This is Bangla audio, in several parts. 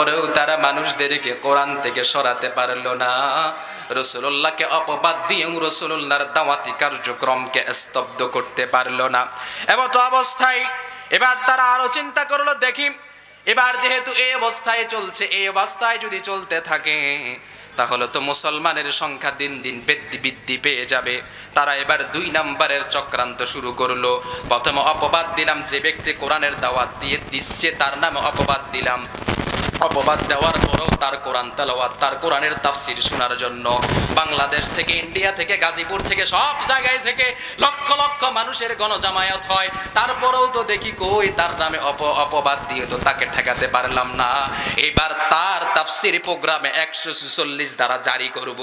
পরেও তারা মানুষদেরকে কোরআন থেকে সরাতে পারল না। রসুল্লাহকে অপবাদ দিয়েও রসুল্লাহর দাওয়াতি কার্যক্রমকে স্তব্ধ করতে পারল না। এমত অবস্থায় এবার তারা আরও চিন্তা করল, দেখি, এবার যেহেতু এই অবস্থায় চলছে এই অবস্থায় যদি চলতে থাকে, তাহলে তো মুসলমানের সংখ্যা দিন দিন বৃদ্ধি বৃদ্ধি পেয়ে যাবে। তারা এবার দুই নাম্বারের চক্রান্ত শুরু করল। প্রথমে অপবাদ দিলাম, যে ব্যক্তি কোরআনের দাওয়াত দিয়ে দিচ্ছে, তার নামে অপবাদ দিলাম। অপবাদ দেওয়ার পরেও তার কোরআন তেলাওয়াত, তার কোরআনের তাফসির শোনার জন্য বাংলাদেশ থেকে, ইন্ডিয়া থেকে, গাজীপুর থেকে, সব জায়গায় থেকে লক্ষ লক্ষ মানুষের গণজামায়াত হয়। তারপরেও তো দেখি কই তার নামে অপ, অপবাদ দিয়ে তো তাকে ঠেকাতে পারলাম না। এবার তার তাফসির প্রোগ্রামে একশো সুচল্লিশ দ্বারা জারি করব।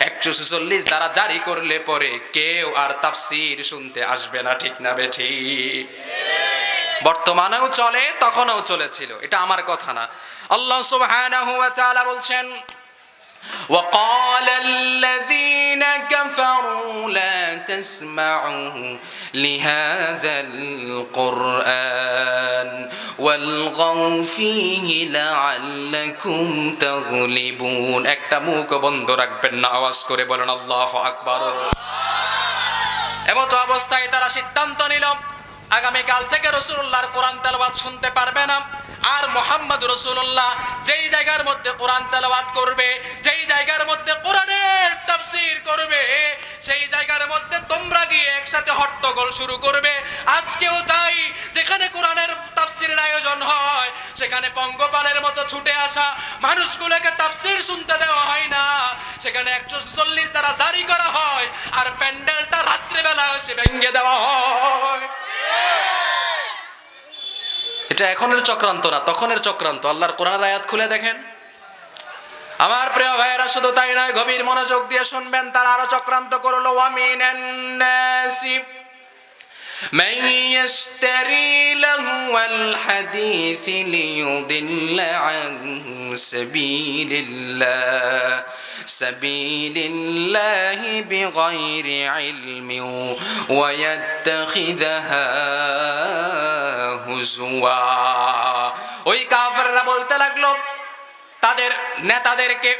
একশো সুচল্লিশ দ্বারা জারি করলে পরে কেউ আর তাফসির শুনতে আসবে না, ঠিক না বেঠি? বর্তমানেও চলে, তখনও চলেছিল। এটা আমার কথা না। আল্লাহ সুবহানাহু ওয়া তাআলা বলছেন وقال الذين كفروا لا تسمعوا لهذا القرآن والغوا فيه لعلكم تغلبون একটা মুখ বন্ধ রাখবেন না আওয়াজ করে বলেন আল্লাহু আকবার এমতো অবস্থায় তারা সিদ্ধান্ত নিল আগামীকাল থেকে রসুল্লাহর কোরআন তেলাওয়াত শুনতে পারবে না। আর মোহাম্মদ রসুল্লাহ যেই জায়গার মধ্যে কোরআন তেলাওয়াত করবে, যেই জায়গার মধ্যে কোরআনের তাফসীর করবে, সেই জায়গার মধ্যে তোমরা গিয়ে একসাথে হট্টগোল শুরু করবে। আজকেও তাই, যেখানে কোরআনের তাফসীরের আয়োজন হয়, সেখানে পঙ্গপালের মতো ছুটে আসা মানুষগুলোকে তাফসির শুনতে দেওয়া হয় না। সেখানে একশো চল্লিশ দ্বারা জারি করা হয়, আর প্যান্ডেলটা রাত্রেবেলা এসে ভেঙে দেওয়া হয়। এটা এখনের চক্রান্ত না তখনের চক্রান্ত আল্লাহর কোরআনের আয়াত খুলে দেখেন আমার প্রিয় ভাইয়েরা শুধু তাই নয় গভীর মনোযোগ দিয়ে শুনবেন তারা আরো চক্রান্ত করলো ওয়ামিন من يشتري لهو الحديث ليضل عن سبيل الله سبيل الله بغير علم ويتخذها হুজুয়া ওই কাফেররা বলতে লাগল, তাদের নেতাদেরকে,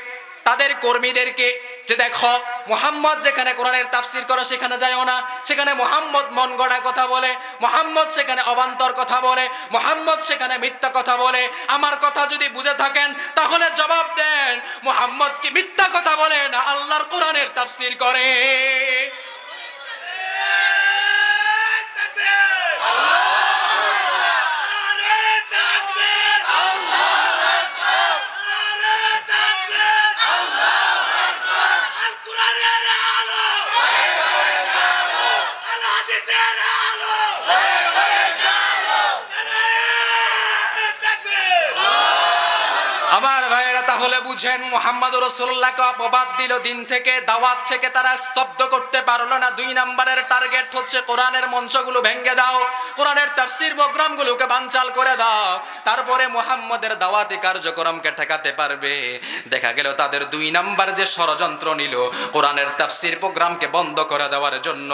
তাদের কর্মীদেরকে যে দেখো, মোহাম্মদ যেখানে কোরআনের তাফসির করে সেখানে যায়ও না। সেখানে মোহাম্মদ মন গড়া কথা বলে, মোহাম্মদ সেখানে অবান্তর কথা বলে, মোহাম্মদ সেখানে মিথ্যা কথা বলে। আমার কথা যদি বুঝে থাকেন, তাহলে জবাব দেন, মোহাম্মদ কি মিথ্যা কথা বলে না আল্লাহর কোরআনের তাফসির করে? তাহলে বুঝেন মোহাম্মদ রসুল্লাহকে অপবাদ দিল, দিন থেকে, দাওয়াত থেকে তারা স্তব্ধ করতে পারল না। দুই নাম্বারের টার্গেট হচ্ছে কোরআনের মঞ্চগুলো ভেঙে দাও, কোরআনের তাফসির প্রোগ্রামগুলোকে বানচাল করে দাও। তারপরে মোহাম্মদের দাওয়াতি কার্যক্রমকে ঠেকাতে পারবে। দেখা গেল তাদের দুই নাম্বার যে ষড়যন্ত্র নিল, কোরআনের তাফসির প্রোগ্রামকে বন্ধ করে দেওয়ার জন্য।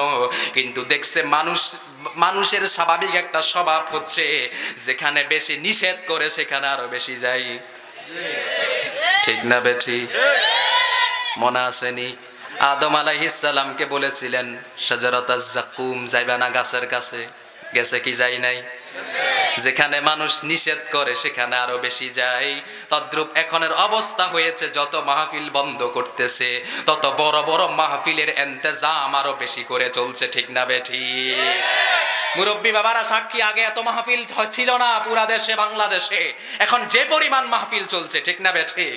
কিন্তু দেখছে মানুষ, মানুষের স্বাভাবিক একটা স্বভাব হচ্ছে, যেখানে বেশি নিষেধ করে সেখানে আরও বেশি যাই ঠিক না বেঠি? মনে আসেনি আদম আলাইসালামকে বলেছিলেন, সাজারতা জাকুম গাছের কাছে? গেছে কি যাই নাই? যেখানে মানুষ নিষেধ করে, সেখানে আরও বেশি যায়। তদ্রুপ এখনের অবস্থা হয়েছে, যত মাহফিল বন্ধ করতেছে, তত বড় বড় মাহফিলের এন্তেজাম আরও বেশি করে চলছে, ঠিক না বেঠি মুরব্বী বাবারা, সাক্ষী, আগে এত মাহফিল ছিল না পুরা দেশে, বাংলাদেশে। এখন যে পরিমাণ মাহফিল চলছে, ঠিক না বেঠি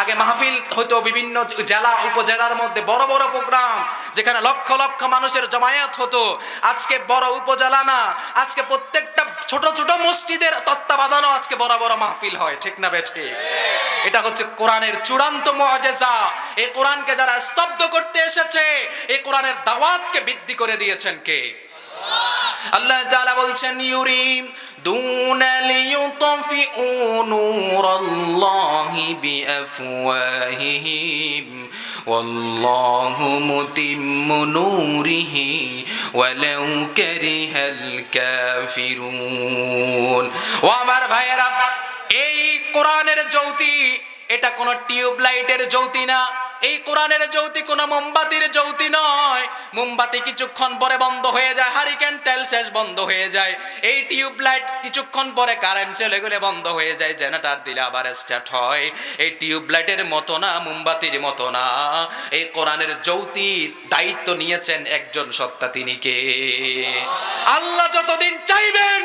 আগে মাহফিল হয়তো বিভিন্ন জেলা, উপজেলার মধ্যে, বড় বড় প্রোগ্রাম, যেখানে লক্ষ লক্ষ মানুষের জমায়েত হতো। আজকে বড় উপজেলা না, আজকে প্রত্যেকটা ছোট ছোট মসজিদের তত্ত্বাবধানও আজকে বড় বড় মাহফিল হয় ঠিক না বেঠি এটা হচ্ছে কোরআনের চূড়ান্ত মুআজিজা এই কোরআনকে যারা স্তব্ধ করতে এসেছে এই কোরআনের দাওয়াতকে বৃদ্ধি করে দিয়েছেন কে আল্লাহ তাআলা বলছেন ইউরি دون ليطفئوا نور الله بأفواههم والله متم نوره ولو كره الكافرون وامر ভাইয়েরা এই কোরআনের জ্যোতি এটা কোনো টিউবলাইটের জ্যোতি না এই কোরআনের জ্যোতি কোনো মোমবাতির জ্যোতি নয়। মোমবাতি কিছুক্ষণ পরে বন্ধ হয়ে যায়, হারিকেন তেল শেষ বন্ধ হয়ে যায়। এই টিউবলাইট কিছুক্ষণ পরে কারেন্ট চলে গেলে বন্ধ হয়ে যায়, জেনারেটর দিলে আবার স্টার্ট হয়। এই টিউবলাইটের মতো না, মোমবাতির মতো না। এই কোরআনের জ্যোতির দায়িত্ব নিয়েছেন একজন সত্তা তিনি কে? আল্লাহ যতদিন চাইবেন,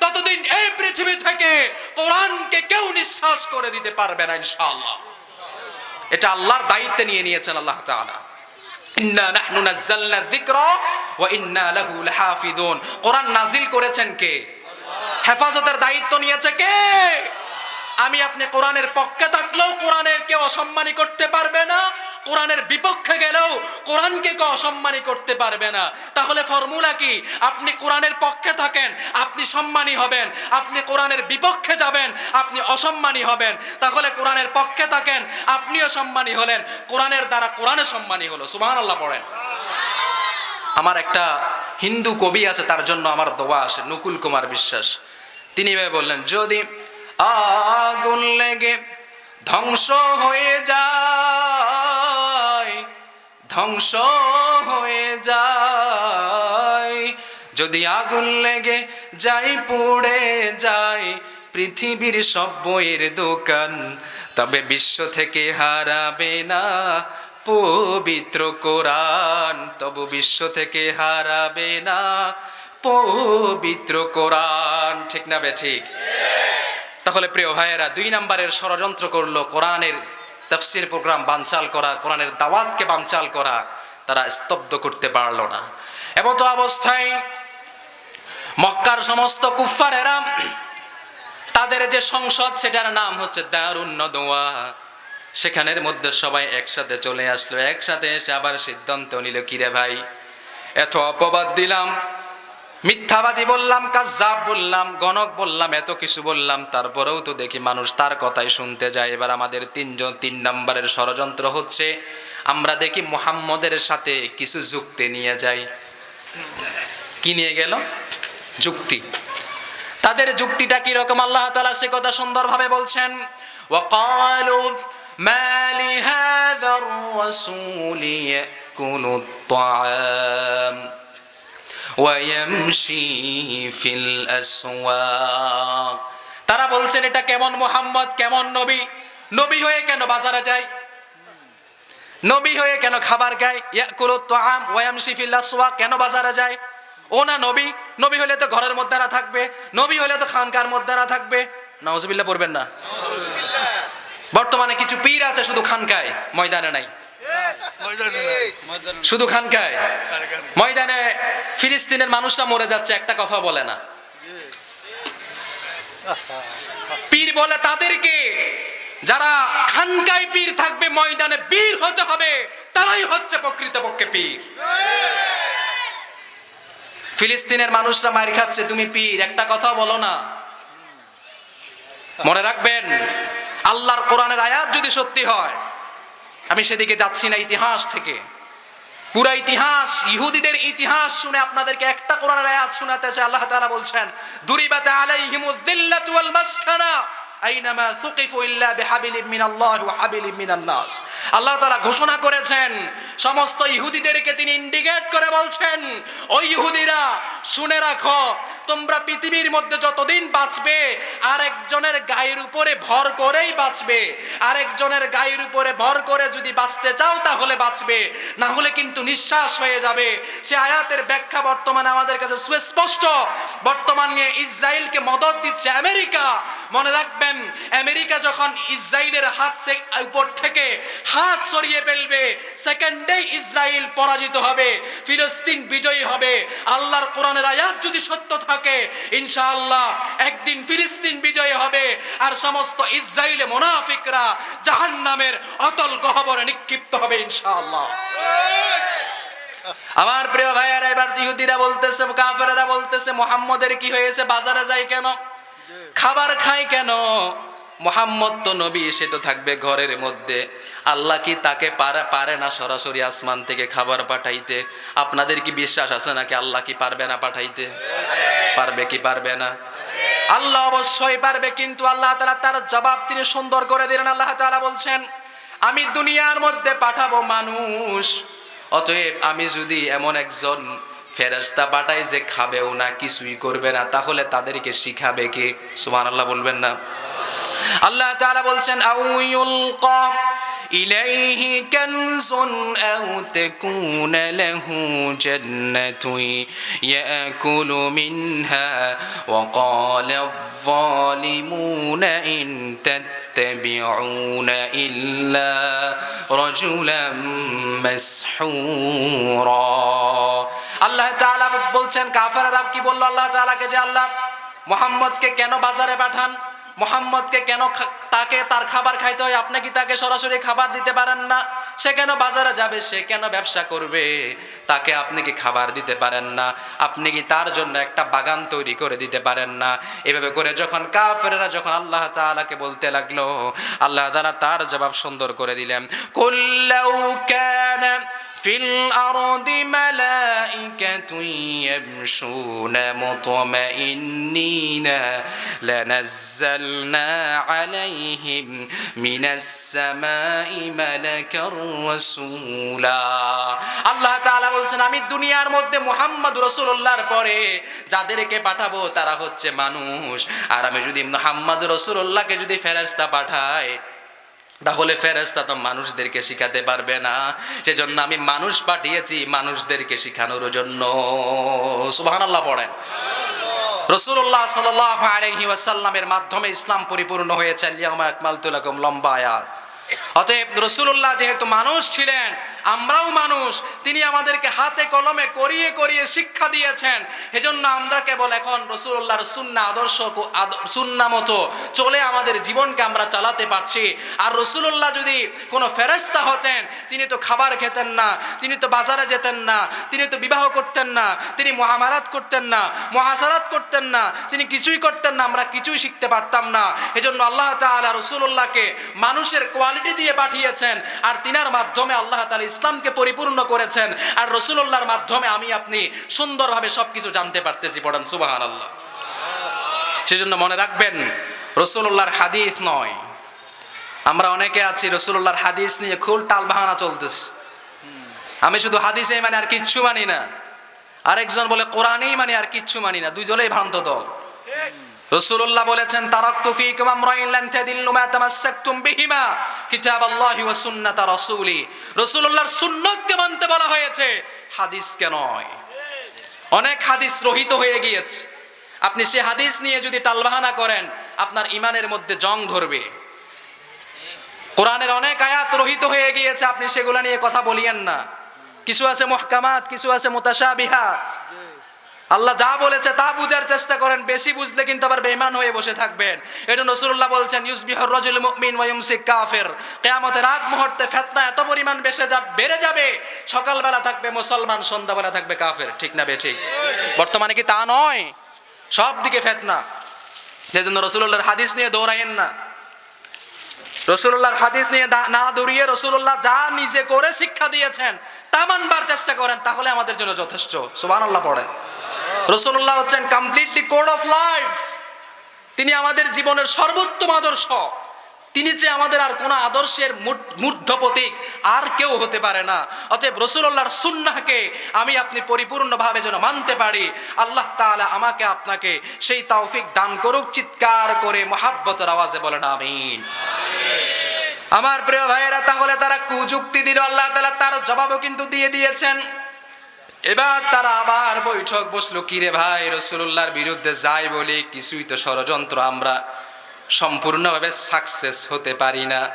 ততদিন এই পৃথিবী থেকে কোরআনকে কেউ নিঃশ্বাস করে দিতে পারবে না, ইনশাআল্লাহ। এটা আল্লাহর দায়িত্বে নিয়ে নিয়েছেন আল্লাহ তাআলা। ইন্না নাহনু নাযালনা যিকরা ওয়া ইন্না লাহু লাহাফিজুন কোরআন নাজিল করেছেন কে? হেফাজতের দায়িত্ব নিয়েছে কে? আমি আপনি কোরআনের পক্ষে থাকলেও কোরআনের কেউ অসম্মানী করতে পারবে না। কোরআনের বিপক্ষে গেলেও কোরআনকে কেউ অসম্মানী করতে পারবে না। তাহলে ফর্মুলা কি? আপনি কোরআনের পক্ষে থাকেন, আপনি সম্মানী হবেন। আপনি কোরআনের বিপক্ষে যাবেন, আপনি অসম্মানী হবেন। তাহলে কোরআনের পক্ষে থাকেন, আপনিও সম্মানী হলেন। কোরআনের দ্বারা কোরআনে সম্মানী হলো। সুবহানাল্লাহ পড়েন। আমার একটা হিন্দু কবি আছে, তার জন্য আমার দোয়া আসে, নকুল কুমার বিশ্বাস। তিনি এভাবে বললেন, যদি আগুন লেগে ধ্বংস হয়ে যায় ধ্বংস হয়ে যায়। যদি আগুন লেগে যাই পুড়ে যায়, পৃথিবীর সব বইয়ের দোকান তবে বিশ্ব থেকে হারাবে না। পবিত্র কোরআন তবু বিশ্ব থেকে হারাবে না। পবিত্র কোরআন, ঠিক না বে ঠিক? তাহলে প্রিয় ভাইয়েরা, দুই নাম্বারের ষড়যন্ত্র করল কোরআনের তফসির প্রোগ্রাম বানচাল করা, কোরআনের দাওয়াতকে বানচাল করা তারা স্তব্ধ করতে পারল না। এবং তো অবস্থায় মক্কার সমস্ত কুফারেরা তাদের যে সংসদ, সেটার নাম হচ্ছে দারুণ নদোয়া সেখানের মধ্যে সবাই একসাথে চলে আসলো, একসাথে এসে আবার সিদ্ধান্ত নিল, কিরে ভাই, এত অপবাদ দিলাম মিথ্যাবাদী বললাম কাজাব বললাম গণক বললাম এত কিছু বললাম তারপরেও তো দেখি মানুষ তার কথাই শুনতে যায় এবার আমাদের তিনজন তিন নম্বরের ষড়যন্ত্র হচ্ছে আমরা দেখি মুহাম্মদের সাথে কিছু যুক্তি নিয়ে যাই কি নিয়ে গেল যুক্তি তাদের যুক্তিটা কি রকম আল্লাহ তাআলা সে কথা সুন্দরভাবে বলছেন وقالوا ما لهذا الرسول يأكل الطعام ওয়ামশি ফিল আসওয়াক তারা বলছেন এটা কেমন মোহাম্মদ কেমন নবী? নবী হয়ে কেন বাজারে যায়? নবী হয়ে কেন খাবার খায়? ইয়াকুল তোহাম ওয়ামশি ফিল আসওয়াক কেন বাজারে যায়? ও না নবী নবী হলে তো ঘরের মধ্যে না থাকবে নবী হলে তো খানকার মধ্যে না থাকবে। নওয়াজবিল্লাহ পড়বেন না। বর্তমানে কিছু পীর আছে শুধু খানকায় ময়দানে নাই। শুধু খানকায়? ময়দানে ফিলিস্তিনের মানুষরা মরে যাচ্ছে একটা কথা বলে না। পীর বলে তাদেরকে যারা খানকায় পীর থাকবে ময়দানে বীর হতে হবে তারাই হচ্ছে প্রকৃতপক্ষে পীর। ফিলিস্তিনের মানুষরা মার খাচ্ছে তুমি পীর একটা কথা বলো না। মনে রাখবেন আল্লাহর কোরআনের আয়াত যদি সত্যি হয় আমি সেদিকে যাচ্ছি না ইতিহাস থেকে। পুরা ইতিহাস, ইহুদিদের ইতিহাস শুনে আপনাদেরকে একটা কোরআনের আয়াত শোনাতে চাই আল্লাহ তাআলা বলছেন, দুরিবাতা আলাইহিমুদ দিল্লাতু ওয়াল মাসখানা, আইনামা সুকিফু ইল্লা বিহাবিলিম মিনাল্লাহি ওয়া হাবিলিম মিনান নাস আল্লাহ তাআলা ঘোষণা করেছেন, সমস্ত ইহুদিদেরকে তিনি ইন্ডিকেট করে বলছেন ওই ইহুদিরা, শুনে রাখো তোমরা পৃথিবীর মধ্যে যতদিন বাঁচবে, আরেকজনের গায়ের উপরে ভর করেই বাঁচবে। আরেকজনের গায়ের উপরে ভর করে যদি বাঁচতে চাও তাহলে বাঁচবে। না হলে কিন্তু নিঃশ্বাস হয়ে যাবে। সে আয়াতের ব্যাখ্যা বর্তমানে আমাদের কাছে সুস্পষ্ট। বর্তমানে ইসরায়েলকে মদত দিচ্ছে আমেরিকা। মনে রাখবেন, আমেরিকা যখন ইসরায়েলের হাত থেকে উপর থেকে হাত সরিয়ে ফেলবে, সেকেন্ডেই ইসরায়েল পরাজিত হবে, ফিলিস্তিন বিজয়ী হবে। আল্লাহর কোরআনের আয়াত যদি সত্য থাকে ইনশাআল্লাহ একদিন ফিলিস্তিন বিজয়ী হবে আর সমস্ত ইসরায়েলে মোনাফিকরা জাহান্নামের অতল গহবরে নিক্ষিপ্ত হবে ইনশাআল্লাহ। আমার প্রিয় ভাইয়েরা, এবার ইহুদিরা বলতেছে, কাফেররা বলতেছে, মোহাম্মদের কি হয়েছে? বাজারে যায় কেন? খাবার খাই কেন? মোহাম্মদ তো নবী এসে তো থাকবে ঘরের মধ্যে। আল্লাহ কি তাকে পারে পারে না সরাসরি আসমান থেকে খাবার পাঠাইতে? আপনাদের কি বিশ্বাস আছে নাকি আল্লাহ কি পারবে না পাঠাইতে? পারবে কি পারবে না? আল্লাহ অবশ্যই পারবে, কিন্তু আল্লাহ তালা তার জবাব তিনি সুন্দর করে দিলেন। আল্লাহ তালা বলছেন, আমি দুনিয়ার মধ্যে পাঠাবো মানুষ, অতএব আমি যদি এমন একজন ফেরেশতা পাঠাই যে খাবেও না, কিছুই করবে না, তাহলে তাদেরকে শিখাবে কে? আল্লাহ বলবেন না। আল্লাহ তাআলা বলছেন আউ ইউলকা إليه كنز أو تكون له جنة يأكل منها وقال الظالمون إن تتبعون إلا رجلا مسحورا আল্লাহ তাআলা বলছেন কাফেররা কি বলল আল্লাহ তাআলাকে যে আল্লাহ মোহাম্মদকে কেন বাজারে পাঠান মোহাম্মদকে কেন খা- তাকে তার খাবার খাইতে হয় আপনি কি তাকে সরাসরি খাবার দিতে পারেন না সে কেন বাজারে যাবে সে কেন ব্যবসা করবে তাকে আপনি কি খাবার দিতে পারেন না আপনি কি তার জন্য একটা বাগান তৈরি করে দিতে পারেন না এভাবে করে যখন কাফেরেরা যখন আল্লাহ তাআলাকে বলতে লাগলো আল্লাহ তাআলা তার জবাব সুন্দর করে দিলেন কুল্লাউ কানা في الأرض ملائكة يمشون مطمئنين لنزلنا عليهم من السماء ملكا رسولا আল্লাহ তাআলা বলছেন আমি দুনিয়ার মধ্যে মুহাম্মদ রসুল্লাহর পরে যাদেরকে পাঠাবো তারা হচ্ছে মানুষ আর আমি যদি মুহাম্মদ রসুল্লাহকে যদি ফেরেশতা পাঠাই তাহলে ফেরেস্তা তো মানুষদেরকে শিখাতে পারবে না সেজন্য আমি মানুষ পাঠিয়েছি মানুষদেরকে শিখানোর জন্য সুবহান আল্লাহ পড়েন রসুল্লাহ সাল্লাহ আলহি ওয়াসাল্লামের মাধ্যমে ইসলাম পরিপূর্ণ হয়েছে। আল্লাহ আকমাল তুলাকুম লম্বা আয়াত। অতএব রসুল্লাহ যেহেতু মানুষ ছিলেন, আমরাও মানুষ, তিনি আমাদেরকে হাতে কলমে করিয়ে করিয়ে শিক্ষা দিয়েছেন। এজন্য আমরা কেবল এখন রসুল্লাহর সুন্না আদর্শ সুন্না মতো চলে আমাদের জীবনকে আমরা চালাতে পারছি। আর রসুল্লাহ যদি কোনো ফেরেস্তা হতেন, তিনি তো খাবার খেতেন না, তিনি তো বাজারে যেতেন না, তিনি তো বিবাহ করতেন না, তিনি মহামারাত করতেন না মহাসারাত করতেন না, তিনি কিছুই করতেন না, আমরা কিছুই শিখতে পারতাম না। এজন্য আল্লাহ তাআলা রসুল্লাহকে মানুষের কোয়ালিটি দিয়ে পাঠিয়েছেন আর তিনার মাধ্যমে আল্লাহ তাআলা ইসলামকে পরিপূর্ণ করেছেন আর রসুল্লাহর মাধ্যমে আমি আপনি সুন্দরভাবে সবকিছু জানতে পারতেছি পড়েন সুবাহান আল্লাহ সেজন্য মনে রাখবেন রসুল্লাহর হাদিস নয়। আমরা অনেকে আছি রসুল্লাহর হাদিস নিয়ে খুব টাল বাহানা চলতেছে। আমি শুধু হাদিসে মানে আর কিচ্ছু মানি না। আরেকজন বলে, কোরআনেই মানে আর কিচ্ছু মানি না। দুজনেই ভ্রান্ত দল। বলেছেন হয়েছে অনেক হাদিস রহিত হয়ে গিয়েছে। আপনি সে হাদিস নিয়ে যদি টালবাহানা করেন, আপনার ইমানের মধ্যে জং ধরবে। কোরআনের অনেক আয়াত রহিত হয়ে গিয়েছে, আপনি সেগুলো নিয়ে কথা বলিয়েন না। কিছু আছে মহকামাত, কিছু আছে মুতাশাবিহাত। আল্লাহ যা বলেছে তা বুঝার চেষ্টা করেন, বেশি বুঝলে কিন্তু আবার বেঈমান হয়ে বসে থাকবেন। এটা নসরুল্লাহ বলছেন, ইউসবিহর রজুল মুমিন ওয়া ইউমসিক কাফির। কিয়ামতের আগ মুহূর্তে ফিতনা এত পরিমাণ বেশে যা, বেড়ে যাবে, সকালবেলা থাকবে মুসলমান, সন্ধ্যাবেলা থাকবে কাফের। ঠিক না বে, ঠিক? বর্তমানে কি তা নয়? সব দিকে ফেতনা। সেজন্য রসুল্লাহর হাদিস নিয়ে দৌড়াইয়েন না। রসুল্লাহর হাদিস নিয়ে না দৌড়িয়ে রসুল্লাহ যা নিজে করে শিক্ষা দিয়েছেন, তা মানবার চেষ্টা করেন, তাহলে আমাদের জন্য যথেষ্ট। সুবান আল্লাহ পড়েন। রসুল্লাহ হচ্ছেন কমপ্লিটলি কোড অফ লাইফ তিনি আমাদের জীবনের সর্বোত্তম আদর্শ। তিনি যে আমাদের আর কোনো আদর্শের মূর- মূর্ধ প্রতীক আর কেউ হতে পারে না। অতএব রসুল্লাহর সুন্নাহকে আমি আপনি পরিপূর্ণভাবে যেন মানতে পারি। আল্লাহ তাআলা আমাকে, আপনাকে সেই তৌফিক দান করুক, চিৎকার করে মহাব্বতের আওয়াজে বলেন, আমিন। আমার প্রিয় ভাইয়েরা, তাহলে তারা কুযুক্তি দিল। আল্লাহ তাআলা তার জবাবও কিন্তু দিয়ে দিয়েছেন। এবার তারা আবার বৈঠক বসল কিরে ভাই রসুল্লাহর বিরুদ্ধে যাই বলে, কিছুই তো ষড়যন্ত্র আমরা সম্পূর্ণভাবে সাকসেস হতে পারি না।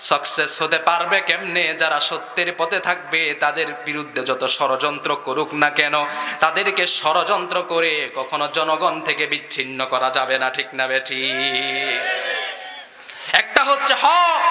সাকসেস হতে পারবে কেমনে? যারা সত্যের পথে থাকবে, তাদের বিরুদ্ধে যত ষড়যন্ত্র করুক না কেন, তাদেরকে ষড়যন্ত্র করে কখনো জনগণ থেকে বিচ্ছিন্ন করা যাবে না, ঠিক না বেঠি? একটা হচ্ছে হক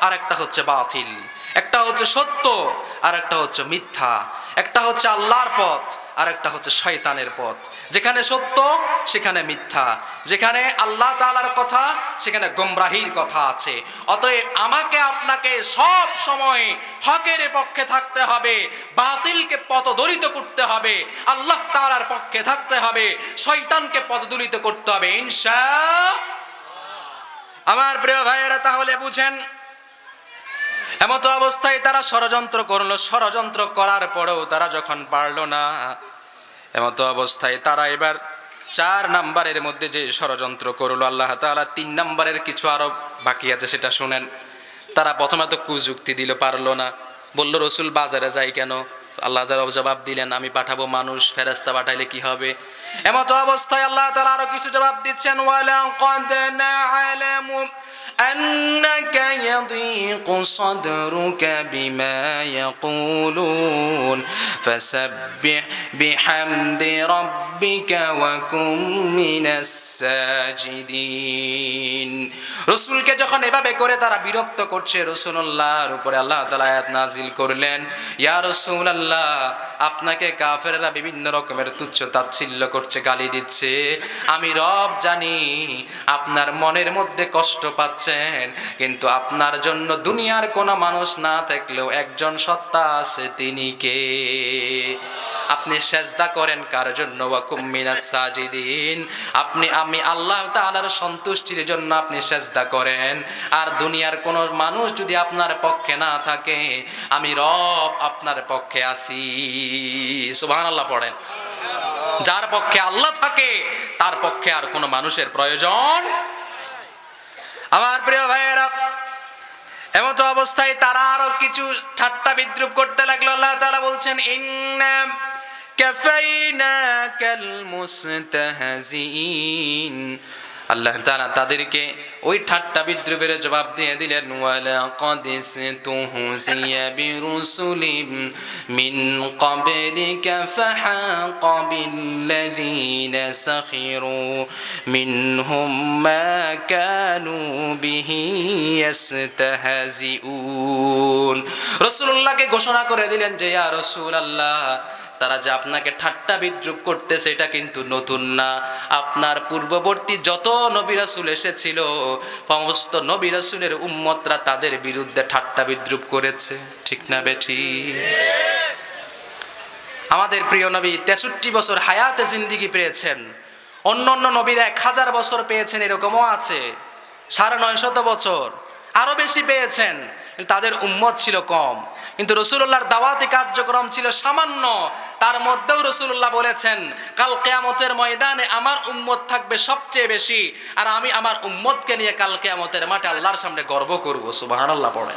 আর একটা হচ্ছে বাতিল। একটা হচ্ছে সত্য আর একটা হচ্ছে মিথ্যা। একটা হচ্ছে আল্লাহর পথ আর একটা হচ্ছে শয়তানের পথ। যেখানে সত্য, সেখানে মিথ্যা। যেখানে আল্লাহ তালার কথা, সেখানে গোমরাহির কথা আছে। অতএব আমাকে, আপনাকে সব সময় হকের পক্ষে থাকতে হবে, বাতিলকে পথদলিত করতে হবে, আল্লাহ তালার পক্ষে থাকতে হবে, শয়তানকে পথদলিত করতে হবে। ইনশা আমার প্রিয় ভাইয়েরা, তাহলে বুঝেন এমত অবস্থায় তারা ষড়যন্ত্র করল। ষড়যন্ত্র করার পরেও তারা যখন পারল না, এমত অবস্থায় তারা এবার চার নাম্বারের মধ্যে যে ষড়যন্ত্র করল, আল্লাহ তালা তিন নাম্বারের কিছু আরও বাকি আছে সেটা শোনেন। তারা প্রথমে তো কুযুক্তি দিল, পারল না। বলল, রসুল বাজারে যাই কেন? আল্লাহ যারা জবাব দিলেন, আমি পাঠাবো মানুষ ফেরাস্তা পাঠাইলে কি হবে? এমত অবস্থায় আল্লাহ তালা আরও কিছু জবাব দিচ্ছেন أنك يضيق صدرك بما يقولون فسبح بحمد ربك وكن من الساجدين রসুলকে যখন এভাবে করে তারা বিরক্ত করছে রসুল্লাহর উপরে আল্লাহ তালা আয়াত নাজিল করলেন ইয়া রসুল আল্লাহ আপনাকে কাফেররা বিভিন্ন রকমের তুচ্ছ তাচ্ছিল্য করছে গালি দিচ্ছে আমি রব জানি আপনার মনের মধ্যে কষ্ট পাচ্ছেন কিন্তু আপনার জন্য দুনিয়ার কোনো মানুষ না থাকলেও একজন সত্তা আছে তিনি কে? আপনি সেজদা করেন কার জন্য? সাজিদিন। আপনি, আমি আল্লাহ তাআলার সন্তুষ্টির জন্য আপনি সেজদা করেন। আর দুনিয়ার কোনো মানুষ যদি আপনার পক্ষে না থাকে, আমি রব আপনার পক্ষে আছি। সুবহানাল্লাহ পড়েন। যার পক্ষে আল্লাহ থাকে, তার পক্ষে আর কোনো মানুষের প্রয়োজন আমার প্রিয় ভাইয়েরা এমত অবস্থায় তারা আরও কিছু ঠাট্টা বিদ্রুপ করতে লাগল। আল্লাহ তাআলা বলছেন, ইন্না কাফাইনাকাল মুস্তাহজিইন আল্লাহ তাআলা তাদেরকে ওই ঠাট্টা বিদ্রুপের জবাব দিয়ে দিলেন, ওয়ালা কাদিস তুহজিয়া বিরুসুলিম মিন ক্বাবলিকা ফাহাকা বিল্লাযীনা সাখিরু মিনহুম মা কানু বিহি ইয়াস্তাহজিউন রাসূলুল্লাহকে ঘোষণা করে দিলেন যে, ইয়া রাসূলুল্লাহ, তারা যে আপনাকে ঠাট্টা বিদ্রুপ করতেছে এটা কিন্তু নতুন না। আপনার পূর্ববর্তী যত নবী রাসূল এসেছিল, সমস্ত নবী রাসূলের উম্মতরা তাদের বিরুদ্ধে ঠাট্টা বিদ্রুপ করেছে। ঠিক না বেঠি আমাদের প্রিয় নবী তেষট্টি বছর হায়াতে জিন্দিগি পেয়েছেন। অন্য অন্য নবীর এক হাজার বছর পেয়েছেন, এরকমও আছে। সাড়ে নয় শত বছর আরও বেশি পেয়েছেন তাদের উম্মত ছিল কম। কিন্তু রসুল্লাহর দাওয়াতি কার্যক্রম ছিল সামান্য। তার মধ্যেও রসুল্লাহ বলেছেন, কাল কেয়ামতের ময়দানে আমার উম্মত থাকবে সবচেয়ে বেশি, আর আমি আমার উম্মতকে নিয়ে কাল কেয়ামতের মাঠে আল্লাহর সামনে গর্ব করব। সুবহানাল্লাহ পড়ে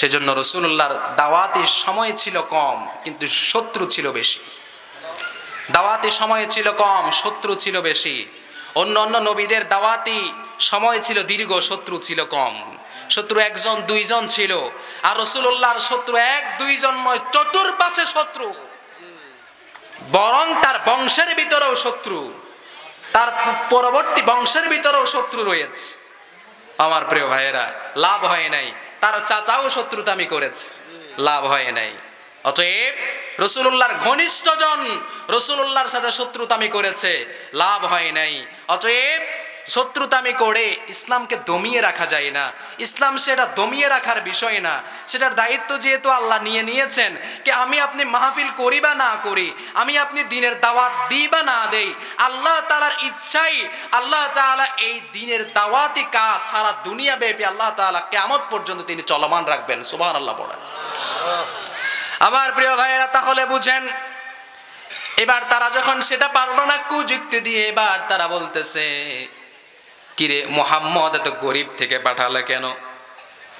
সেজন্য রসুল্লাহর দাওয়াতি সময় ছিল কম, কিন্তু শত্রু ছিল বেশি। দাওয়াতি সময় ছিল কম, শত্রু ছিল বেশি। অন্য অন্য নবীদের দাওয়াতি সময় ছিল দীর্ঘ, শত্রু ছিল কম। শত্রু একজন, দুইজন ছিল। আর রসুল্লাহর শত্রু এক, দুইজন নয়, চতুর্পাশে শত্রু। বরং তার বংশের ভিতরেও শত্রু। তার পরবর্তী বংশের ভিতরেও শত্রু রয়েছে। আমার প্রিয় ভাইয়েরা, লাভ হয় নাই। তার চাচাও শত্রুতা আমি করেছে। লাভ হয় নাই। অতএব রসুল্লাহর ঘনিষ্ঠজন রসুল্লাহর সাথে শত্রুতা আমি করেছে। লাভ হয় নাই। অতএব শত্রুতামি করে ইসলামকে দমিয়ে রাখা যায় না। ইসলাম সেটা দমিয়ে রাখার বিষয় না। সেটার দায়িত্ব যেহেতু আল্লাহ নিয়ে নিয়েছেন, কি আমি আপনি মাহফিল করি বা না করি, আমি আপনি দিনের দাওয়াত দিই বা না দেই, আল্লাহ তালার ইচ্ছাই, আল্লাহ তাআলা এই দিনের দাওয়াতি কাজ সারা দুনিয়া ব্যাপী আল্লাহ তাআলা কেমন পর্যন্ত তিনি চলমান রাখবেন। সুবহান আল্লাহ পড়েন। আমার প্রিয় ভাইয়েরা, তাহলে বুঝেন, এবার তারা যখন সেটা পারল না কুযুক্তি দিয়ে, এবার তারা বলতেছে কিরে মোহাম্মদ, এত গরিব থেকে পাঠালে কেন?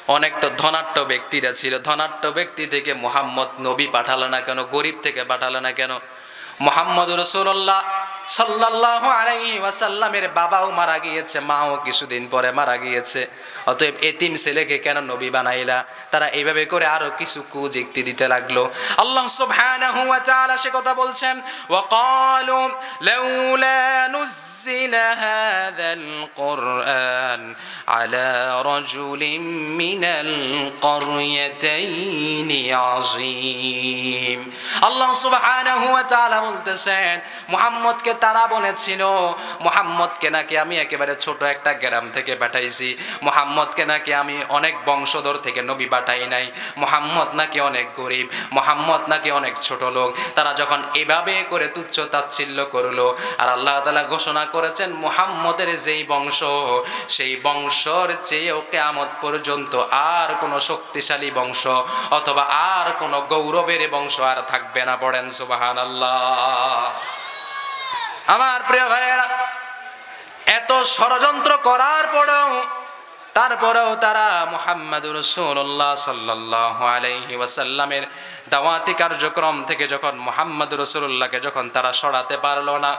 অনেক তো ধনাট্য ব্যক্তিরা ছিল। ধনাট্য ব্যক্তি থেকে মোহাম্মদ নবী পাঠালে না কেন? গরিব থেকে পাঠালে না কেন? মোহাম্মদ রসুল্লাহ সাল্লাল্লাহু আলাইহি ওয়াসাল্লামের বাবাও মারা গিয়েছে মাও কিছুদিন পরে মারা গিয়েছে অতএব এতিম ছেলেকে কেন নবী বানাইলা তারা এইভাবে করে আরো কিছু কুযুক্তি দিতে লাগলো আল্লাহ সুবহানাহু ওয়া তাআলা সে কথা বলছেন ওয়া ক্বালু লাউলা নুজ্জিলা হাযাল কুরআন على رجل من القريتين عظيم আল্লাহ সুবহানাহু ওয়া তাআলা বলতেছেন মুহাম্মদকে তারা বলেছিল, মুহাম্মদকে নাকি আমি একেবারে ছোট একটা গ্রাম থেকে পাঠাইছি। মুহাম্মদকে নাকি আমি অনেক বংশধর থেকে নবী পাঠাই নাই। মুহাম্মদ নাকি অনেক গরিব, মুহাম্মদ নাকি অনেক ছোট লোক। তারা যখন এভাবে করে তুচ্ছ তাচ্ছিল্য করল, আর আল্লাহ তালা ঘোষণা করেছেন, মুহাম্মদের যেই বংশ, সেই বংশর চেয়েও কেয়ামত পর্যন্ত আর কোনো শক্তিশালী বংশ অথবা আর কোনো গৌরবের বংশ আর থাকবে না। পড়েন সুবাহান আল্লাহ আমার প্রিয় ভাইয়েরা, এত ষড়যন্ত্র করার পরেও, তারপরেও তারা মোহাম্মদ রসুল্লাহ সাল্লাহ আলাইহি ওয়াসাল্লামের দাওয়াতি কার্যক্রম থেকে যখন মোহাম্মদ রসুল্লাহকে যখন তারা সরাতে পারল না,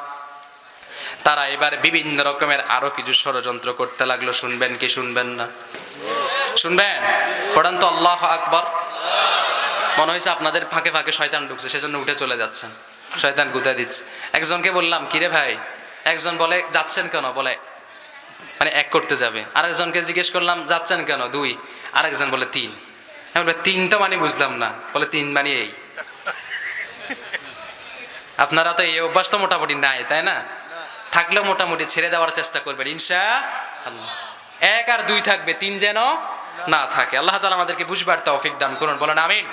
তারা এবার বিভিন্ন রকমের আরও কিছু ষড়যন্ত্র করতে লাগল। শুনবেন কি শুনবেন না? শুনবেন? পড়েন তো আল্লাহ আকবর। মনে হয়েছে আপনাদের ফাঁকে ফাঁকে শয়তান ঢুকছে, সেজন্য উঠে চলে যাচ্ছেন। শয়তান গুদা দিচ্ছে। একজনকে বললাম, কিরে ভাই? একজন বলে, যাচ্ছেন কেন? বলে মানে এক করতে যাবে। আরেকজনকে জিজ্ঞেস করলাম, যাচ্ছেন কেন? দুই। আরেকজন বলে, তিন। বলে তিন তো মানে বুঝলাম না। বলে, তিন মানে এই। আপনারা তো এই অভ্যাস তো মোটামুটি নাই, তাই না? থাকলেও মোটামুটি ছেড়ে দেওয়ার চেষ্টা করবেন ইনশা এক আর দুই থাকবে, তিন যেন না থাকে। আল্লাহ আমাদেরকে বুঝবার তৌফিক দান করুন, বলেন আমিন।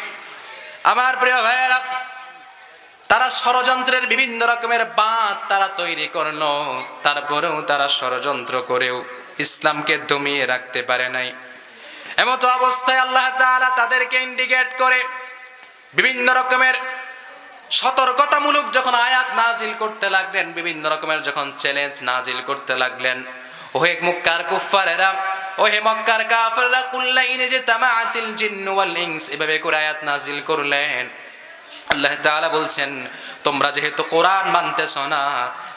আমার প্রিয় ভাইয়েরা তারা ষড়যন্ত্রের বিভিন্ন রকমের বাঁধ তারা তৈরি করল। তারপরেও তারা ষড়যন্ত্র করেও ইসলামকে দমিয়ে রাখতে পারে নাই। এমতো অবস্থায় আল্লাহ তাআলা তাদেরকে ইন্ডিকেট করে বিভিন্ন রকমের সতর্কতামূলক যখন আয়াত নাজিল করতে লাগলেন, বিভিন্ন রকমের যখন চ্যালেঞ্জ নাজিল করতে লাগলেন, ওহে মুক্কার কুফারেরা ওহে মক্কার কাফেররা, কুল্লাইনে যে তামাআতিল জিন্নু ওয়াল ইনস, এভাবে করে আয়াত নাজিল করলেন। আল্লাহ তালা বলছেন তোমরা যেহেতু কোরআন মানতেছ না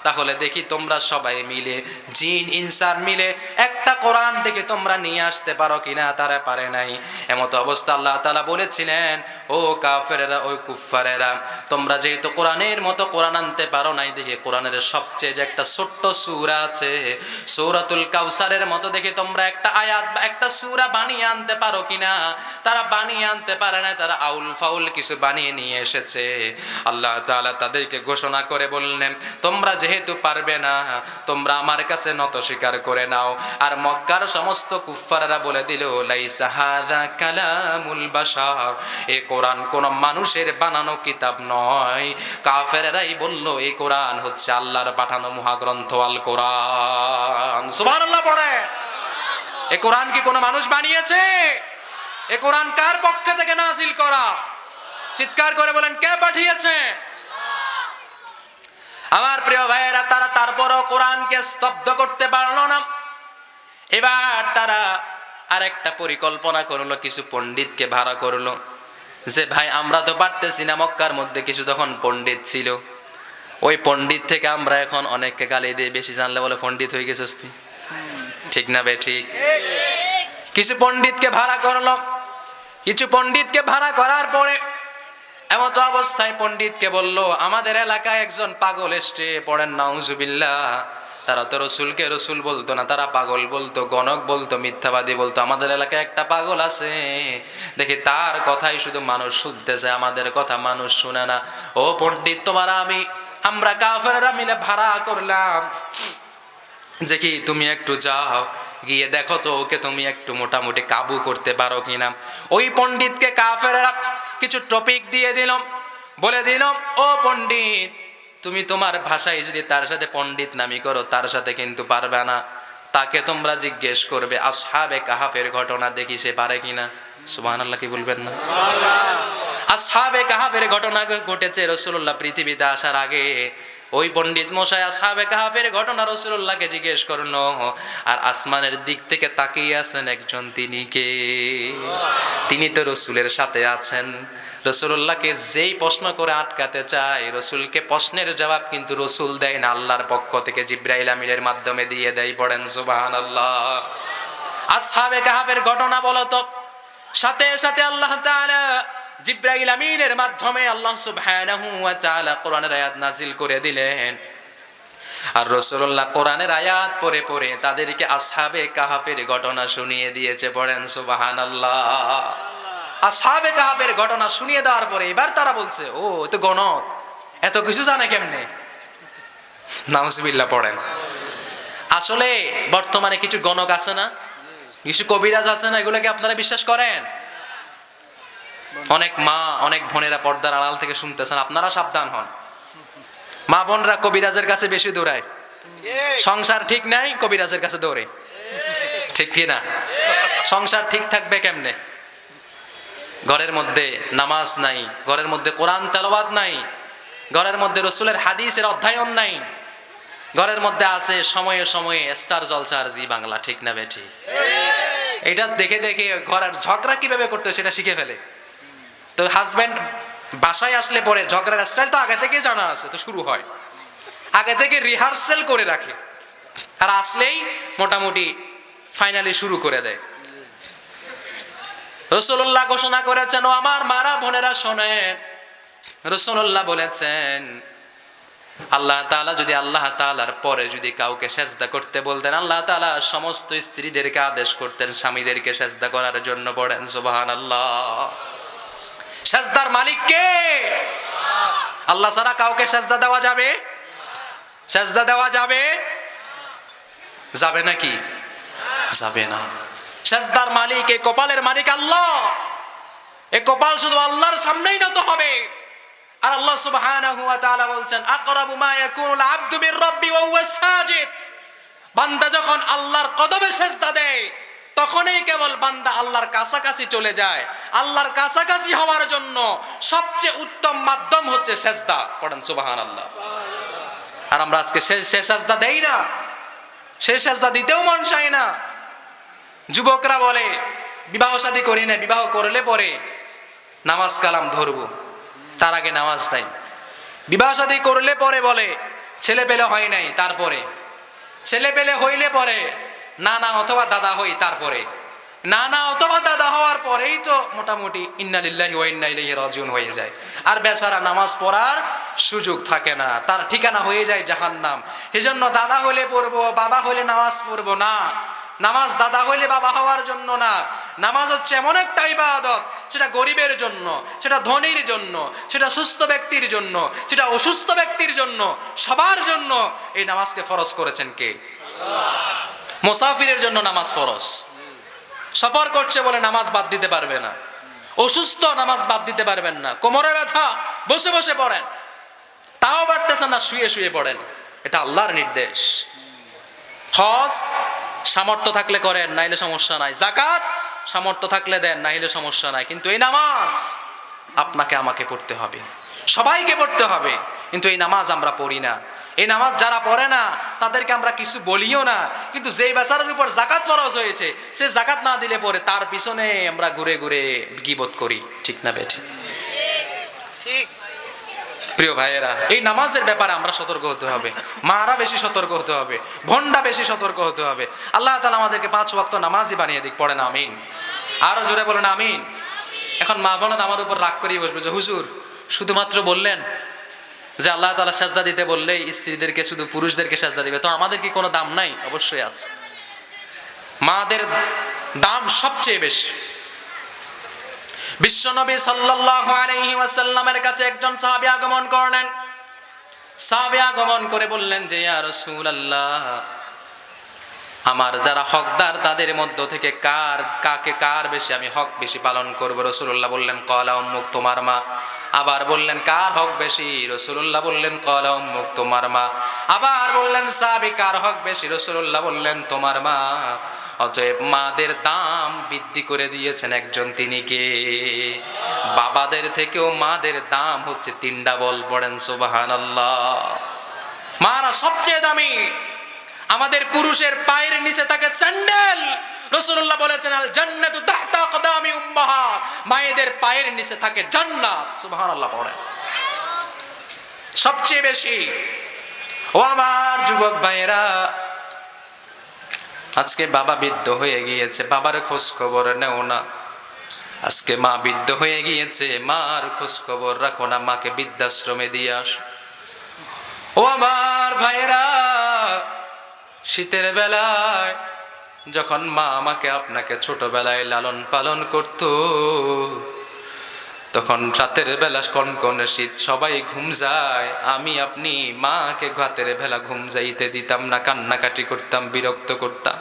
তাহলে দেখি তোমরা সবাই মিলে, জিন, ইনসান মিলে একটা কোরআন দেখে তোমরা নিয়ে আসতে পারো কিনা, তারা পারে নাই। এমতো অবস্থা আল্লাহ তাআলা বলেছিলেন, ও কাফেরেরা, ও কুফারেরা তোমরা যেহেতু কোরআনের মতো কোরআন আনতে পারো নাই, দেখে কোরআনের সবচেয়ে যে একটা ছোট্ট সূরা আছে, সূরাতুল কাউসারের মতো দেখে তোমরা একটা আয়াত বা একটা সুরা বানিয়ে আনতে পারো কিনা, তারা বানিয়ে আনতে পারে না তারা আউল ফাউল কিছু বানিয়ে নিয়ে এসেছে। আল্লাহ তাআলা তাদেরকে ঘোষণা করে বললেন, তোমরা যেহেতু পারবে না, তোমরা আমার কাছে নত স্বীকার করে নাও। আর মক্কার সমস্ত কুফাররা বলে দিল, লাইসা হাদা কালামুল বাশার। এ কোরআন কোন মানুষের বানানো কিতাব নয়। কাফেররাই বলল এই কোরআন হচ্ছে আল্লাহর পাঠানো মহাগ্রন্থ আল কোরআন। সুবহানাল্লাহ পড়ে। এ কোরআন কি কোনো মানুষ বানিয়েছে? এ কোরআন কার পক্ষ থেকে নাজিল করা? চিৎকার করে বলেন, কে পাঠিয়েছে? আমার প্রিয় ভাইয়েরা, তারা তারপরও কোরআনকে স্তব্ধ করতে পারল না। এবার তারা আরেকটা পরিকল্পনা করল, কিছু পণ্ডিতকে ভাড়া করল। যে, ভাই, আমরা তো পারতেছি না, মক্কার মধ্যে কিছু তখন পণ্ডিত ছিল। ওই পণ্ডিত থেকে আমরা এখন অনেককে গালি দিয়ে বেশি জানলে বলে, পণ্ডিত হয়ে তুই। ঠিক না বে, ঠিক? কিছু পণ্ডিতকে ভাড়া করল। কিছু পণ্ডিতকে ভাড়া করার পরে এমত অবস্থায় পণ্ডিতকে বলল, আমাদের এলাকায় একজন পাগল এসছে, পড়েন নাউজুবিল্লাহ তারা তো রসুলকে রসুল বলতো না, তারা পাগল বলতো, গণক বলতো, মিথ্যাবাদী বলতো। আমাদের এলাকায় একটা পাগল আছে। দেখি, তার কথাই শুধু মানুষ শুনতেছে, আমাদের কথা মানুষ শুনে না। ও পণ্ডিত, তোমার আমি, আমরা কাফেররা মিলে ভাড়া করলাম। যে কি তুমি একটু যাও, গিয়ে দেখো তো ওকে তুমি একটু মোটামুটি কাবু করতে পারো কিনা। ওই পণ্ডিতকে কাফেরা কিছু টপিক দিয়ে দিলাম। বলে দিলাম, ও পণ্ডিত, তুমি তোমার ভাষায় যদি তার সাথে পণ্ডিত নামি করো, তার সাথে কিন্তু পারবে না। তাকে তোমরা জিজ্ঞেস করবে, আসহাবে কাহাফের ঘটনা দেখি সে পারে কিনা? সুবহানাল্লাহ, কি বলবেন না? আসহাবে কাহাফের ঘটনা ঘটেছে রসুল্লাহ পৃথিবীতে আসার আগে। ওই পণ্ডিত মশাই আসহাবে কাহাফের ঘটনা রসুল্লাহকে জিজ্ঞেস করল, আর আসমানের দিক থেকে তাকিয়ে আছেন একজন তিনি কে? তিনি তো রসুলের সাথে আছেন। রসুল্লাহকে যেই প্রশ্ন করে আটকাতে চায়, রসুলকে প্রশ্নের জবাব কিন্তু রসুল দেয় না, আল্লাহর পক্ষ থেকে জিব্রাইল আমিরের মাধ্যমে দিয়ে দেয়, পড়েন সুবাহান আল্লাহ আসহাবে কাহাফের ঘটনা বলতো সাথে সাথে আল্লাহ তাআলা জিব্রাইল আমিনের মাধ্যমে আল্লাহ সুবহানাহু ওয়া তাআলা কোরআনের আয়াত নাজিল করে দিলেন। আর রসুল্লাহ কোরআনের আয়াত পড়ে পড়ে তাদেরকে আসহাবে কাহাফের ঘটনা শুনিয়ে দিয়েছে, পড়েন সুবাহান আল্লাহ আসহাবে কাহাফের ঘটনা শুনিয়ে দেওয়ার পরে এবার তারা বলছে, ও তো গণক, এত কিছু জানে কেমনে? নাউজবিল্লাহ, পড়েন। আসলে বর্তমানে কিছু গণক আছে না? কিছু কবিরাজ আছে না, এগুলোকে আপনারা বিশ্বাস করেন? অনেক মা, অনেক বোনেরা পর্দার আড়াল থেকে শুনতেছেন। আপনারা সাবধান হন। মা বোনরা কবিরাজের কাছে বেশি দৌড়ায়। সংসার ঠিক নাই, কবিরাজের কাছে দৌড়ে। ঠিক কি না? সংসার ঠিক থাকবে কেমনে? ঘরের মধ্যে নামাজ নাই, ঘরের মধ্যে কোরআন তেলাওয়াত নাই, ঘরের মধ্যে রসুলের হাদিসের অধ্যয়ন নাই, ঘরের মধ্যে আছে সময়ে সময়ে স্টার জলসার জি বাংলা, ঠিক না বেঠি এটা দেখে দেখে ঘরের ঝগড়া কীভাবে করতে সেটা শিখে ফেলে। তো হাজব্যান্ড বাসায় আসলে পরে ঝগড়ার স্টাইল তো আগে থেকে জানা আছে, তো শুরু হয়। আগে থেকে রিহার্সেল করে রাখে। আর আসলেই মোটামুটি ফাইনালি শুরু করে দেয়। রসুল্লাহ ঘোষণা করেছেন, ও আমার মারা বোনেরা শোনেন। রসুল্লাহ বলেছেন, আল্লাহ তাআলা যদি আল্লাহ তাআলার পরে যদি কাউকে সেজদা করতে বলতেন, আল্লাহ তাআলা সমস্ত স্ত্রীদেরকে আদেশ করতেন, স্বামীদেরকে সেজদা করার জন্য পড়েন, সুবহানাল্লাহ। সেজদার মালিক কে? আল্লাহ ছাড়া কাউকে সেজদা দেওয়া যাবে? সেজদা দেওয়া যাবে? যাবে নাকি? যাবে না। সেজদার মালিক এই কপালের মালিক আল্লাহ। এই কপাল শুধু আল্লাহর সামনেই নত হবে। আর আল্লাহ সুবহানাহু ওয়া তাআলা বলছেন, আকরাবু মা ইয়াকুনুল আবদু মির রাব্বি ওয়া হুয়া সাজিদ। বান্দা যখন আল্লাহর কদমে সেজদা দেয় তখনই কেবল বান্দা আল্লাহর কাছাকাছি চলে যায়। আল্লাহর কাছাকাছি হওয়ার জন্য সবচেয়ে উত্তম মাধ্যম হচ্ছে সেজদা। পড়েন সুবহানাল্লাহ। আর আমরা আজকে সে সেজদা দেই না। সে সেজদা দিতেও মন চায় না। যুবকরা বলে, বিবাহ শাদী করি না, বিবাহ করলে পরে নামাজ কালাম ধরবো। তার আগে নামাজ দেয় বিবাহ শাদী করলে পরে বলে, ছেলে পেলে হয় নাই, তারপরে। ছেলে পেলে হইলে পরে না না অথবা দাদা হই তারপরে। না না অথবা দাদা হওয়ার পরেই তো মোটামুটি ইন্নালিল্লাহি ওয়া ইন্না ইলাইহি রাজিউন হয়ে যায়। আর বেচারা নামাজ পড়ার সুযোগ থাকে না। তার ঠিকানা হয়ে যায় জাহান্নাম। সেজন্য দাদা হলে পড়ব, বাবা হলে নামাজ পড়ব না। নামাজ দাদা হইলে বাবা হওয়ার জন্য না। নামাজ হচ্ছে এমন একটা ইবাদত, সেটা গরিবের জন্য, সেটা ধনীর জন্য, সেটা সুস্থ ব্যক্তির জন্য, সেটা অসুস্থ ব্যক্তির জন্য, সবার জন্য এই নামাজকে ফরজ করেছেন কে? মুসাফিরের জন্য নামাজ ফরজ। সফর করছে বলে নামাজ বাদ দিতে পারবে না। অসুস্থ নামাজ বাদ দিতে পারবেন না। কোমরে ব্যথা, বসে বসে পড়েন। তাও পারতেছেন না, শুয়ে শুয়ে পড়েন। এটা আল্লাহর নির্দেশ। হজ, সামর্থ্য থাকলে করেন, নাইলে সমস্যা নাই। জাকাত সামর্থ্য থাকলে দেন, নাইলে সমস্যা নাই। কিন্তু এই নামাজ আপনাকে আমাকে পড়তে হবে। সবাইকে পড়তে হবে। কিন্তু এই নামাজ আমরা পড়ি না। এই নামাজ যারা পড়ে না তাদেরকে আমরা কিছু বলিও না। কিন্তু যেই বেচারের উপর জাকাত ফরজ হয়েছে সে জাকাত না দিলে পরে তার পিছনে আমরা ঘুরে ঘুরে গিবত করি। ঠিক না বেঠে? ঠিক। প্রিয় ভাইয়েরা এই নামাজের ব্যাপারে আমরা সতর্ক হতে হবে। মারা বেশি সতর্ক হতে হবে। ভন্ডা বেশি সতর্ক হতে হবে। আল্লাহ তালা আমাদেরকে পাঁচ ওয়াক্ত নামাজই বানিয়ে দিক। পড়েন আমিন। আরও জোরে বলেন আমিন। এখন মা বোন আমার উপর রাগ করিয়ে বসবে যে হুজুর শুধুমাত্র বললেন যে আল্লাহ তালা সাজদা দিতে বললেই স্ত্রীদেরকে, শুধু পুরুষদেরকে সাজদা দিবে। তো আমাদের কি কোনো দাম নাই? অবশ্যই আছে। মাদের দাম সবচেয়ে বেশি। বিশ্বনবী সাল্লাল্লাহু আলাইহি ওয়াসাল্লামের কাছে একজন সাহাবী আগমন করলেন। সাহাবী আগমন করে বললেন যে, ইয়া রাসূলুল্লাহ, আমার যারা হকদার, তাদের মধ্য থেকে কার, কাকে কার বেশি আমি হক বেশি পালন করব? রসুল্লাহ বললেন কলা উম্মুক, তোমার মা আবার বললেন, কার হক বেশি? রসুল্লাহ বললেন, কলা উম্মুক, তোমার মা। আবার বললেন, সাহাবী, কার হক বেশি? রসুল্লাহ বললেন, তোমার মা। অতএব মাদের দাম বৃদ্ধি করে দিয়েছেন একজন তিনি কে? বাবাদের থেকেও মাদের দাম হচ্ছে তিন ডাবল পড়েন সুবাহান মারা সবচেয়ে দামি। আমাদের পুরুষের পায়ের নিচে থাকে স্যান্ডেল। রসুল্লাহ বলেছেন আল জান্নাতু তাহতা কদামি উম্মাহা। মায়েদের পায়ের নিচে থাকে জান্নাত। সুবহানাল্লাহ পড়েন। সবচেয়ে বেশি, ও আমার যুবক ভাইয়েরা, আজকে বাবা বৃদ্ধ হয়ে গিয়েছে, বাবার খোঁজ খবর নেও না। আজকে মা বৃদ্ধ হয়ে গিয়েছে, মার খোঁজ খবর রাখো না, মাকে বৃদ্ধাশ্রমে দিয়ে আস। ও আমার ভাইয়েরা, শীতের বেলায় যখন মা আমাকে আপনাকে ছোটবেলায় লালন পালন করত, তখন রাতের বেলা কনকনে শীত সবাই ঘুম যায়, আমি আপনি মাকে ঘাতের বেলা ঘুম যাইতে দিতাম না, কান্নাকাটি করতাম, বিরক্ত করতাম।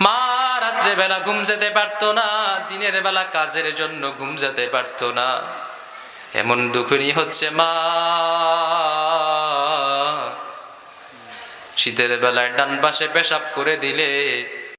মা রাত্রে বেলা ঘুম যেতে পারতো না, দিনের বেলা কাজের জন্য ঘুম যেতে পারতো না। এমন দুঃখনী হচ্ছে মা। শীতের বেলায় ডান পাশে পেশাব করে দিলে